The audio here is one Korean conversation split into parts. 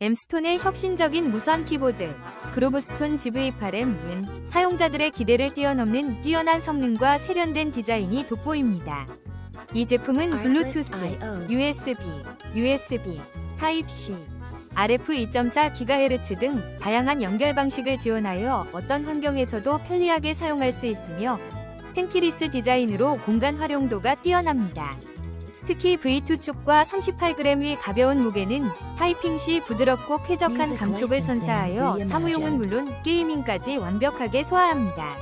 엠스톤의 혁신적인 무선 키보드 그로브스톤 GV8M은 사용자들의 기대를 뛰어넘는 뛰어난 성능과 세련된 디자인이 돋보입니다. 이 제품은 블루투스, USB, USB, 타입C, RF 2.4GHz 등 다양한 연결 방식을 지원하여 어떤 환경에서도 편리하게 사용할 수 있으며 텐키리스 디자인으로 공간 활용도가 뛰어납니다. 특히 V2 축과 38g의 가벼운 무게는 타이핑 시 부드럽고 쾌적한 감촉을 선사하여. 사무용은 물론 게이밍까지 완벽하게 소화합니다.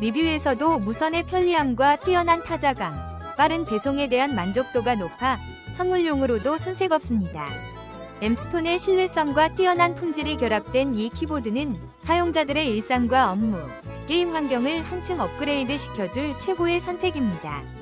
리뷰에서도 무선의 편리함과 뛰어난 타자감, 빠른 배송에 대한 만족도가 높아 선물용으로도 손색 없습니다. 엠스톤의 신뢰성과 뛰어난 품질이 결합된 이 키보드는 사용자들의 일상과 업무, 게임 환경을 한층 업그레이드 시켜줄 최고의 선택입니다.